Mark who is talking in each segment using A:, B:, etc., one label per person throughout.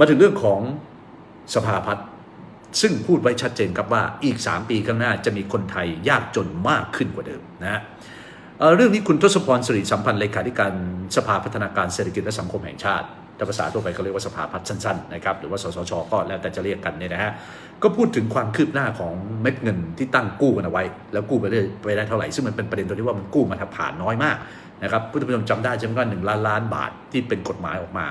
A: มาถึงเรื่องของสภาพัฒน์ซึ่งพูดไว้ชัดเจนครับว่าอีก 3 ปีข้างหน้าจะมีคนไทยยากจนมากขึ้นกว่าเดิมนะฮะเเรื่องนี้คุณทศพรสิริสัมพันธ์เลขาธิการสภาพัฒนาการเศรษฐกิจและสังคมแห่งชาติแต่ภาษาทั่วไปเขาเรียกว่าสภาพัฒน์สั้นๆนะครับหรือว่าสสชก็แล้วแต่จะเรียกกันเนี่ยนะฮะก็พูดถึงความคืบหน้าของเม็ดเงินที่ตั้งกู้กันเอาไว้ แล้วกู้ไปได้ไปได้เท่าไหร่ ซึ่งมันเป็นประเด็นตรงที่ว่ามันกู้มาทางผ่านน้อยมากนะครับผู้ชมจำได้ใช่ไหมว่าหนึ่งล้านล้านบาทที่เป็นกฎหมายออกมา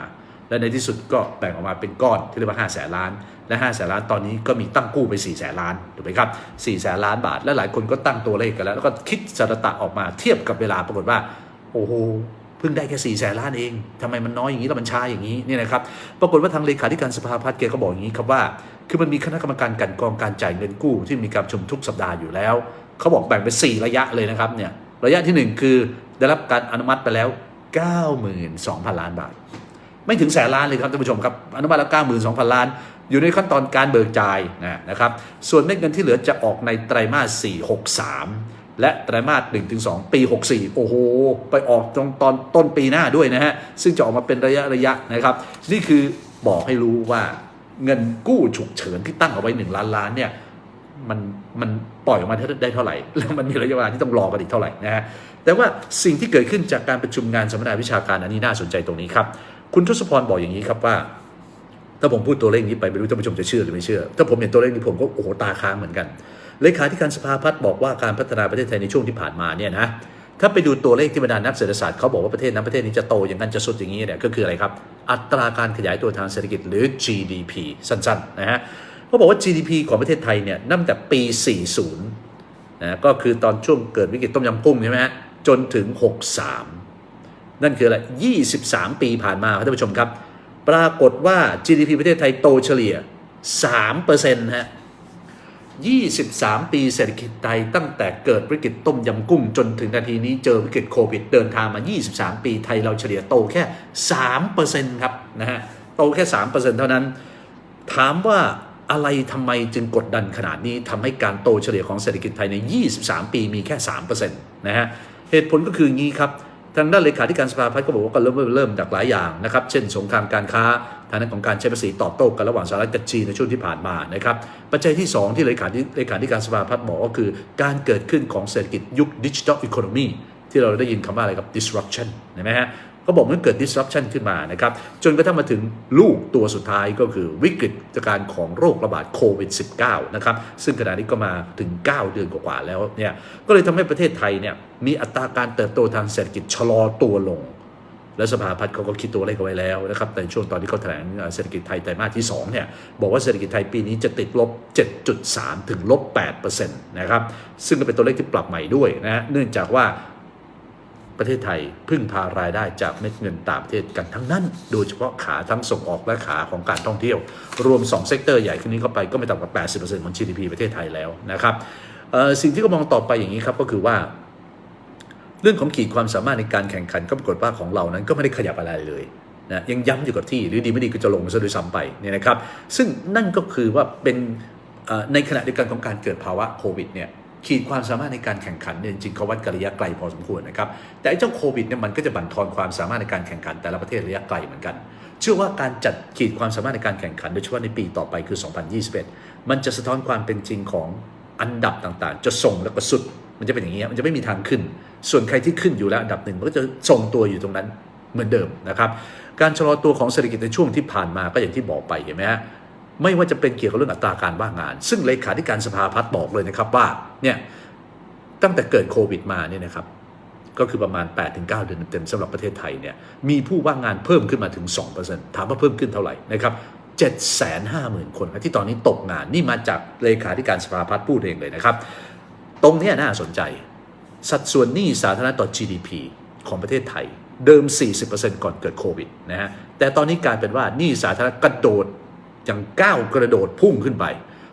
A: และในที่สุดก็แบ่งออกมาเป็นก้อนที่เรียกว่า5้าแสนล้าน และ5้าแสนล้านตอนนี้ก็มีตั้งกู้ไป4ี่แสนล้านถูกไหมครับ4ี่แสนล้านบาท และหลายคนก็ตั้งตัวเลขกันแล้วแล้วก็คิดสรตะออกมาเทียบกับเวลาปรากฏว่าโอ้โหเพิ่งได้แค่4ี่แสนล้านเองทำไมมันน้อยอย่างนี้แล้วมันช้าอย่างนี้เนี่ยนะครับ ปรากฏว่าทางเลขาธิการสภาพัฒน์แกก็บอกอย่างนี้ครับว่า คือมันมีคณะกรรมการกันกองการจ่ายเงินกู้ที่มีการประชุมทุกสัปดาห์อยู่แล้ว เขาบอกแบ่งเป็น4ระยะเลยนะครับเนี่ย ระยะทีหนึ่1 คือได้รับการอนุมัติไปแล้ว 92,000 ล้านบาท ไม่ถึงแสนล้านเลยครับท่านผู้ชมครับอนุมัติแล้ว92,000ล้าน อยู่ในขั้นตอนการเบิกจ่ายนะนะครับส่วนเม็ดเงินที่เหลือจะออกในไตรมาส4 63และไตรมาส1-2 ปี 64 โอ้โห ไปออกตรงตอนต้นปีหน้าด้วยนะฮะ ซึ่งจะออกมาเป็นระยะระยะนะครับ นี่คือบอกให้รู้ว่าเงินกู้ฉุกเฉินที่ตั้งเอาไว้ 1 ล้านล้านเนี่ยมันมันปล่อยออกมาได้เท่าไหร่ แล้วมันมีระยะเวลาที่ต้องรอกันอีกเท่าไหร่นะฮะ แต่ว่าสิ่งที่เกิดขึ้นจากการประชุมงานสัมมนาวิชาการอันนี้น่าสนใจตรงนี้ครับ คุณทศพรบอกอย่างนี้ครับว่า ถ้าผมพูดตัวเลขนี้ไปไม่รู้ท่านผู้ชมจะเชื่อหรือไม่เชื่อ ถ้าผมเห็นตัวเลขนี้ผมก็โอ้โหตาค้างเหมือนกันเลขาธิการสภาพัฒน์บอกว่าการพัฒนาประเทศไทยในช่วงที่ผ่านมาเนี่ยนะถ้าไปดูตัวเลขที่บรรดานักเศรษฐศาสตร์เขาบอกว่าประเทศนั้นประเทศนี้จะโตอย่างนั้นจะสุดอย่างนี้เนี่ยก็คืออะไรครับ อัตราการขยายตัวทางเศรษฐกิจหรือ GDP สั้นๆนะฮะเขาบอกว่า GDP ของประเทศไทยเนี่ยนับแต่ปี 40นะก็คือตอนช่วงเกิดวิกฤตต้มยำกุ้งใช่ไหมฮะจนถึง 63 นั่นคืออะไร 23 ปีผ่านมาครับท่านผู้ชมครับ ปรากฏว่า GDP ประเทศไทยโตเฉลี่ย 3%ฮะ 23 ปีเศรษฐกิจไทยตั้งแต่เกิดวิกฤตต้มยำกุ้งจนถึงนาทีนี้เจอวิกฤตโควิดเดินทางมา 23 ปีไทยเราเฉลี่ยโตแค่ 3%ครับนะฮะ โตแค่ 3%เท่านั้น ถามว่าอะไรทำไมจึงกดดันขนาดนี้ทำให้การโตเฉลี่ยของเศรษฐกิจไทยใน 23 ปีมีแค่ 3%นะฮะ เหตุผลก็คืองี้ครับ ทางด้านเลขาธิการสภาพัฒน์ก็บอกว่าก็เริ่มเริ่มจากหลายอย่างนะครับ เช่นสงครามการค้าทางด้านของการใช้ภาษีตอบโต้กันระหว่างสหรัฐกับจีนในช่วงที่ผ่านมานะครับ ปัจจัยที่ 2 ที่เลขาธิเลขาธิการสภาพัฒน์บอกก็คือ การเกิดขึ้นของเศรษฐกิจยุคดิจิทัลอีโคโนมีที่เราได้ยินคำว่าอะไรครับ disruption เห็นไหมฮะเขาบอกมันเกิด disruption ขึ้นมานะครับ จนกระทั่งมาถึงลูกตัวสุดท้ายก็คือวิกฤตการณ์ของโรคระบาดโควิด -19 นะครับ ซึ่งขณะนี้ก็มาถึง 9 เดือนกว่าๆแล้วเนี่ย ก็เลยทำให้ประเทศไทยเนี่ยมีอัตราการเติบโตทางเศรษฐกิจชะลอตัวลง และสภาพัฒน์เขาก็คิดตัวเลขเอาไว้แล้วนะครับในช่วงตอนที่เขาแถลงเศรษฐกิจไทยไตรมาสที่2เนี่ยบอกว่าเศรษฐกิจไทยปีนี้จะติดลบ 7.3 ถึงลบ8%นะครับ ซึ่งก็เป็นตัวเลขที่ปรับใหม่ด้วยนะ เนื่องจากว่า ประเทศไทยพึ่งพารายได้จากเม็ดเงินต่างประเทศกันทั้งนั้น โดยเฉพาะขาทั้งส่งออกและขาของการท่องเที่ยว รวม 2 เซกเตอร์ใหญ่ขึ้นนี้เข้าไปก็ไม่ต่ำกว่า 80%ของ GDP ประเทศไทยแล้วนะครับสิ่งที่ก็มองต่อไปอย่างนี้ครับก็คือว่า เรื่องของขีดความสามารถในการแข่งขันก็ปรากฏว่าของเรานั้นก็ไม่ได้ขยับอะไรเลยนะยังย้ำอยู่กับที่หรือดีไม่ดีก็จะลงซะด้วยซ้ำไปเนี่ยนะครับ ซึ่งนั่นก็คือว่าเป็นในขณะเดียวกันของการเกิดภาวะโควิดเนี่ย ขีดความสามารถในการแข่งขันเนี่ยจริงเขาวัดกันระยะไกลพอสมควรนะครับ แต่ไอ้เจ้าโควิดเนี่ยมันก็จะบั่นทอนความสามารถในการแข่งขันแต่ละประเทศระยะไกลเหมือนกัน เชื่อว่าการจัดขีดความสามารถในการแข่งขันโดยเฉพาะในปีต่อไปคือ 2021 มันจะสะท้อนความเป็นจริงของอันดับต่างๆ จะส่งแล้วก็สุด มันจะเป็นอย่างนี้มันจะไม่มีทางขึ้น ส่วนใครที่ขึ้นอยู่แล้วอันดับหนึ่งมันก็จะทรงตัวอยู่ตรงนั้นเหมือนเดิมนะครับ การชะลอตัวของเศรษฐกิจในช่วงที่ผ่านมาก็อย่างที่บอกไปเห็นไหมฮะ ไม่ว่าจะเป็นเกี่ยวกับเรื่องอัตราการว่างงาน ซึ่งเลขาธิการสภาพัฒน์บอกเลยนะครับว่าเนี่ยตั้งแต่เกิดโควิดมาเนี่ยนะครับก็คือประมาณ 8-9 เดือนเต็มสำหรับประเทศไทยเนี่ยมีผู้ว่างงานเพิ่มขึ้นมาถึง 2%ถามว่าเพิ่มขึ้นเท่าไหร่นะครับ750,000 คนครับที่ตอนนี้ตกงานนี่มาจากเลขาธิการสภาพัฒน์พูดเองเลยนะครับ ตรงนี้น่าสนใจ สัดส่วนหนี้สาธารณะต่อ GDP ของประเทศไทย เดิม 40%ก่อนเกิดโควิดนะฮะแต่ตอนนี้กลายเป็นว่าหนี้สาธารณะกระโดด ย่างก้าวกระโดดพุ่งขึ้นไป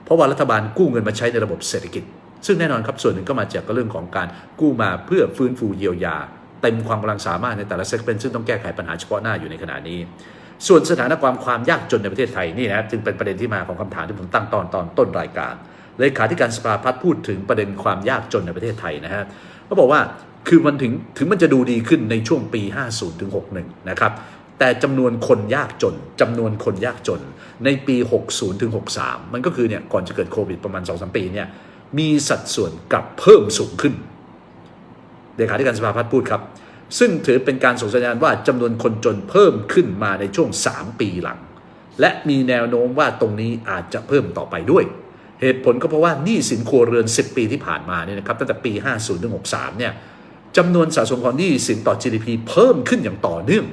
A: เพราะว่ารัฐบาลกู้เงินมาใช้ในระบบเศรษฐกิจ ซึ่งแน่นอนครับส่วนหนึ่งก็มาจากเรื่องของการกู้มาเพื่อฟื้นฟูเยียวยา เต็มความกำลังสามารถในแต่ละเซกเมนต์ซึ่งต้องแก้ไขปัญหาเฉพาะหน้าอยู่ในขณะนี้ ส่วนสถานความความยากจนในประเทศไทยนี่นะจึงเป็นประเด็นที่มาของคำถามที่ผมตั้งตอนตอนต้นรายการเลขาธิการสภาพัฒน์พูดถึงประเด็นความยากจนในประเทศไทยนะฮะเขาบอกว่าคือมันถึงถึงมันจะดูดีขึ้นในช่วงปี 50ถึง61 นะครับ แต่จำนวนคนยากจนจำนวนคนยากจน ในปี 60ถึง63 มันก็คือเนี่ยก่อนจะเกิดโควิดประมาณ 2-3 ปีเนี่ยมีสัดส่วนกลับเพิ่มสูงขึ้นเลขาธิการสภาพัฒน์พูดครับ ซึ่งถือเป็นการส่งสัญญาณว่าจำนวนคนจนเพิ่มขึ้นมาในช่วง 3 ปีหลัง และมีแนวโน้มว่าตรงนี้อาจจะเพิ่มต่อไปด้วย เหตุผลก็เพราะว่าหนี้สินครัวเรือน 10 ปีที่ผ่านมาเนี่ยนะครับตั้งแต่ปี 50ถึง63 เนี่ยจำนวนสะสมของหนี้สินต่อ GDP เพิ่มขึ้นอย่างต่อเนื่อง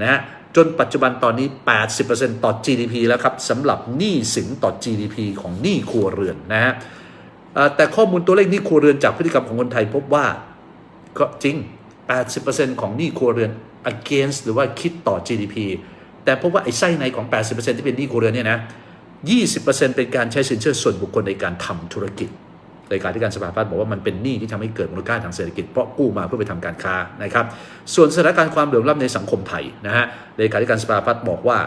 A: นะฮะจนปัจจุบันตอนนี้ 80%ต่อ GDP แล้วครับสำหรับหนี้สินต่อ GDP ของหนี้ครัวเรือนนะฮะแต่ข้อมูลตัวเลขหนี้ครัวเรือนจากพฤติกรรมของคนไทยพบว่าก็จริง 80%ของหนี้ครัวเรือน against หรือว่าคิดต่อ GDP แต่พบว่าไอ้ไส้ในของ 80%ที่เป็นหนี้ครัวเรือนเนี่ยนะ 20%เป็นการใช้สินเชื่อส่วนบุคคลในการทำธุรกิจ เลขาธิการสภาพัฒน์บอกว่ามันเป็นหนี้ที่ทำให้เกิดมูลค่าทางเศรษฐกิจเพราะกู้มาเพื่อไปทำการค้านะครับ ส่วนสถานการณ์ความเหลื่อมล้ำในสังคมไทยนะฮะเลขาธิการสภาพัฒน์บอกว่า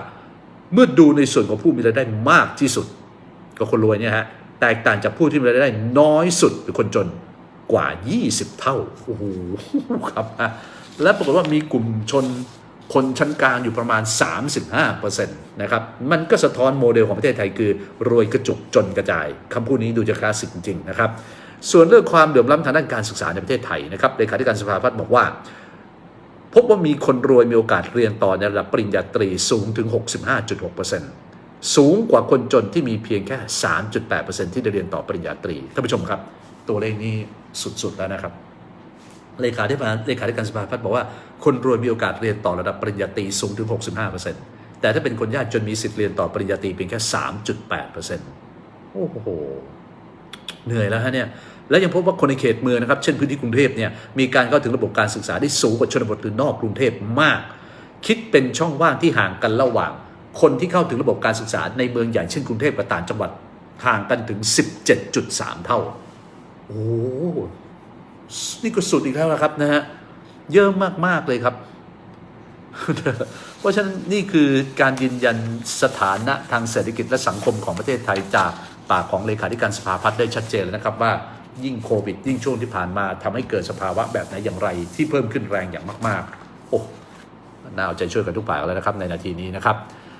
A: เมื่อดูในส่วนของผู้มีรายได้มากที่สุดก็คนรวยเนี่ยฮะแตกต่างจากผู้ที่มีรายได้น้อยสุดหรือคนจนกว่า 20 เท่าโอ้โหครับอะและปรากฏว่ามีกลุ่มชน คนชั้นกลางอยู่ประมาณ 35%นะครับ มันก็สะท้อนโมเดลของประเทศไทยคือ รวยกระจุกจนกระจายคำพูดนี้ดูจะคลาสสิกจริงๆนะครับ ส่วนเรื่องความเหลื่อมล้ำทางด้านการศึกษาในประเทศไทยนะครับเลขาธิการสภาพัฒน์บอกว่า พบว่ามีคนรวยมีโอกาสเรียนต่อในระดับปริญญาตรีสูงถึง 65.6%สูงกว่าคนจนที่มีเพียงแค่ 3.8%ที่ได้เรียนต่อปริญญาตรีท่านผู้ชมครับ ตัวเลขนี้สุดๆแล้วนะครับ เลขาธิการเลขาธิการสภาพัฒน์บอกว่าคนรวยมีโอกาสเรียนต่อระดับปริญญาตรีสูงถึง 65%แต่ถ้าเป็นคนยากจนมีสิทธิ์เรียนต่อปริญญาตรีเพียงแค่ 3.8%โอ้โห เหนื่อยแล้วฮะเนี่ย และยังพบว่าคนในเขตเมืองนะครับ เช่นพื้นที่กรุงเทพเนี่ย มีการเข้าถึงระบบการศึกษาที่สูงกว่าชนบทหรือนอกกรุงเทพมาก คิดเป็นช่องว่างที่ห่างกันระหว่าง คนที่เข้าถึงระบบการศึกษาในเมืองใหญ่เช่นกรุงเทพกับต่างจังหวัดห่างกันถึง 17.3 เท่า โอ้โห นี่ก็สุดอีกแล้วนะครับนะฮะเยอะมาก ๆ เลยครับ เพราะฉะนั้นนี่คือการยืนยันสถานะทางเศรษฐกิจและสังคมของประเทศไทยจากปากของเลขาธิการสภาพัฒน์ได้ชัดเจนแล้วนะครับว่ายิ่งโควิด ยิ่งช่วงที่ผ่านมาทำให้เกิดสภาวะแบบไหนอย่างไร ที่เพิ่มขึ้นแรงอย่างมาก ๆ โอ้น่าเอาใจช่วยกันทุกฝ่ายแล้วนะครับในนาทีนี้นะครับ